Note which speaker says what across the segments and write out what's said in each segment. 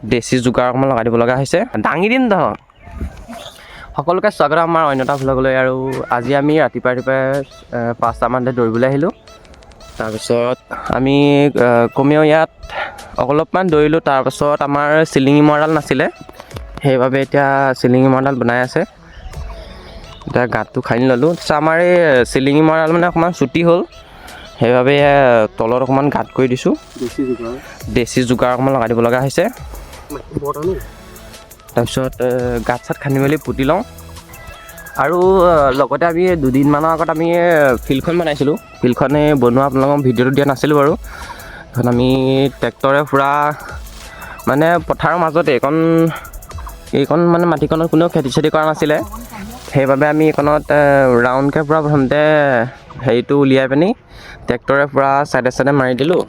Speaker 1: দেশী যোগাৰ অকণমান লগাই দিব লগা হৈছে। দাঙি দিম তহঁত সকলোকে স্বাগতম আমাৰ অন্য এটা ভ্লগলৈ আৰু আজি আমি ৰাতিপুৱা ৰাতিপুৱাই আহ, পাঁচটামানতে দৌৰিবলৈ আহিলোঁ। তাৰপিছত আমি কমেও ইয়াত অলপমান দৌৰিলোঁ। তাৰপাছত আমাৰ চিলিঙি মৰাডাল নাছিলে। সেইবাবে এতিয়া চিলিঙি মৰাডাল বনাই আছে। এতিয়া গাঁতটো খান্দি ল'লোঁ। তাৰপিছত আমাৰ এই চিলিঙি মৰাডাল মানে অকণমান চুটি হ'ল। সেইবাবে তলত অকণমান গাঁত কৰি দিছোঁ।
Speaker 2: বেছি যোগাৰ।
Speaker 1: দেশী যোগাৰ অকণমান লগাই দিব লগা হৈছে। তাৰপিছত গাঁত চাত খান্দি মেলি পুতি লওঁ। আৰু লগতে আমি দুদিনমানৰ আগত আমি ফিল্ডখন বনাইছিলোঁ। ফিল্ডখন বনোৱা আপোনালোকক ভিডিঅ'টো দিয়া নাছিলোঁ বাৰু। এখন আমি ট্ৰেক্টৰে পূৰা মানে পথাৰৰ মাজতে এইকণ এইকণ মানে মাটিকণত কোনেও খেতি চেতি কৰা নাছিলে। সেইবাবে আমি এইকণত ৰাউণ্ডকৈ পূৰা প্ৰথমতে হেৰিটো উলিয়াই পিনি ট্ৰেক্টৰে পূৰা চাইডে চাইডে মাৰি দিলোঁ।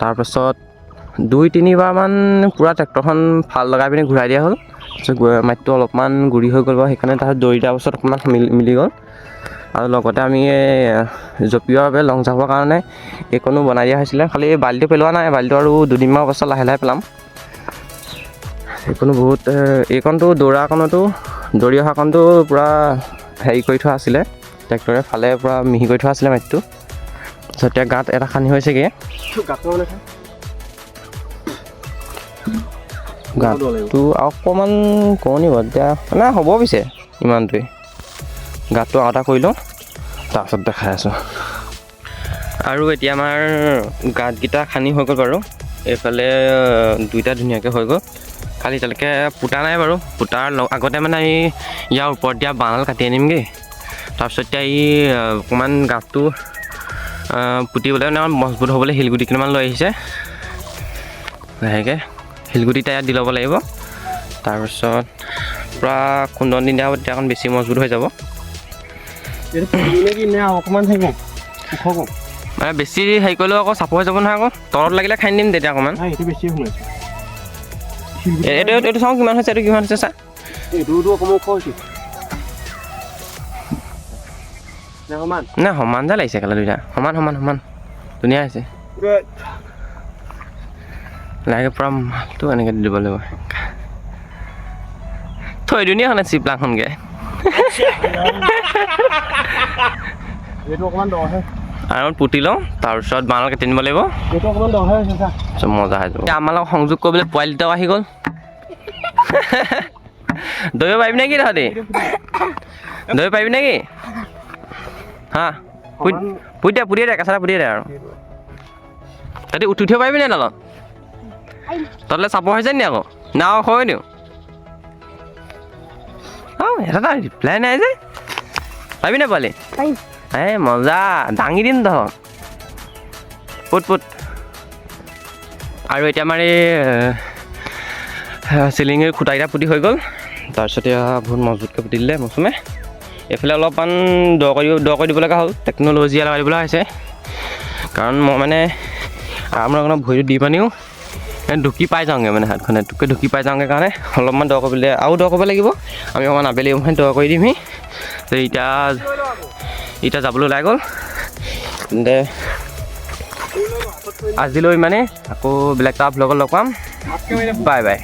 Speaker 1: তাৰপাছত দুই, তিনিবাৰমান পূৰা ট্ৰেক্টৰখন ফাল লগাই পিনি ঘূৰাই দিয়া হ'ল। তাৰপিছত মাটিটো অলপমান গুৰি হৈ গ'ল বাৰু, সেইকাৰণে তাৰপিছত দৌৰি দিয়াৰ পাছত অকণমান মিলি মিলি গ'ল। আৰু লগতে আমি জঁপিওৱাৰ বাবে লং জাপৰ কাৰণে এইকণো বনাই দিয়া হৈছিলে। খালি এই বালিটো পেলোৱা নাই, বালিটো আৰু দুদিনমান পাছত লাহে লাহে পেলাম। এইকণো বহুত এইকণটো দৌৰাকণতো, দৌৰি অহাকণটো পূৰা হেৰি কৰি থোৱা আছিলে। ট্ৰেক্টৰে ফালে পূৰা মিহি কৰি থোৱা আছিলে মাটিটো। তাৰপিছত এতিয়া গাঁত এটা খান্দি হৈছেগৈ। গাঁতটো অকণমান কৰণি বাৰু এতিয়া মানে হ'ব পিছে ইমানটোৱে গাঁতটো আৰু এটা কৰি লওঁ, তাৰপাছত দেখাই আছোঁ। আৰু এতিয়া আমাৰ গাঁতকেইটা খান্দি হৈ গ'ল বাৰু। এইফালে দুইটা ধুনীয়াকৈ হৈ গ'ল। খালি এতিয়ালৈকে পোতা নাই বাৰু। পোতাৰ আগতে মানে আমি ইয়াৰ ওপৰত দিয়া বাঁহডাল কাটি আনিমগৈ। তাৰপিছত এতিয়া এই অকণমান গাঁতটো পুতিবলৈ মানে মজবুত হ'বলৈ শিলগুটি কেইটামান লৈ আহিছে। লাহেকৈ। শিলগুটিটা ইয়াত দি ল'ব লাগিব। তাৰপিছত পূৰা খুন্দন দি দিয়া হ'ব তেতিয়া অকণ বেছি মজবুত হৈ যাব। মানে বেছি হেৰি কৰিলেও আকৌ চাপৰ হৈ যাব নহয় আকৌ। তলত লাগিলে খান্দি দিম তেতিয়া অকণমান।
Speaker 2: এইটো
Speaker 1: এইটো চাওঁ কিমান হৈছে এইটো কিমান হৈছে চা। নাই সমান? যে লাগিছে কালাৰ দুইটা। সমান সমান সমান। ধুনীয়া হৈছে। পূৰা মালটো এনেকৈ দিব লাগিব। থৈ দিওঁ নি চিপলাখনকৈ আৰু পুতি লওঁ তাৰপিছত বাঁহডাল কাটি নিব লাগিব। মজা হৈ যাব। আমাৰ লগত সংযোগ কৰিবলৈ পোৱালি দুটাও আহি গ'ল। দৌৰিব পাৰিবি নেকি তহঁতি? দৌৰিব পাৰিবি নেকি? হা পুতি দে পুতি দে কেঁচা পুতি দে আৰু। তহঁতি উঠি উঠিব পাৰিবি নে তলত তললৈ চাপৰ হৈছে নি আকৌ? নাও হৈ দিওঁ অঁ এটা ৰিপ্লাই নাই যে। পাৰিবি নে পোৱালি? এই মজা। দাঙি দিম তহঁত পুত পুত। আৰু এতিয়া আমাৰ এই চিলিঙিৰ খুঁটাকেইটা পুতি হৈ গ'ল। তাৰপিছত বহুত মজবুতকৈ পুতি দিলে মৌচুমে। এইফালে অলপমান দ কৰি দ কৰি দিব লগা হ'ল। টেকন'লজি লগাই দিব লগা হৈছে কাৰণ মই মানে আৰামৰ কাৰণে ভৰিটো দি পানিও। ঢুকি পাই যাওঁগৈ মানে হাতখনে। টোকে ঢুকি পাই যাওঁগৈ কাৰণে অলপমান দ কৰিবলৈ আৰু দ কৰিব লাগিব। আমি অকণমান আবেলি অকণমান দ কৰি দিমহি। তো এতিয়া এতিয়া যাবলৈ ওলাই গ'ল। তেন্তে আজিলৈ ইমানে আকৌ বেলেগ এটা ভ্লগত লগ পাম। Bye bye.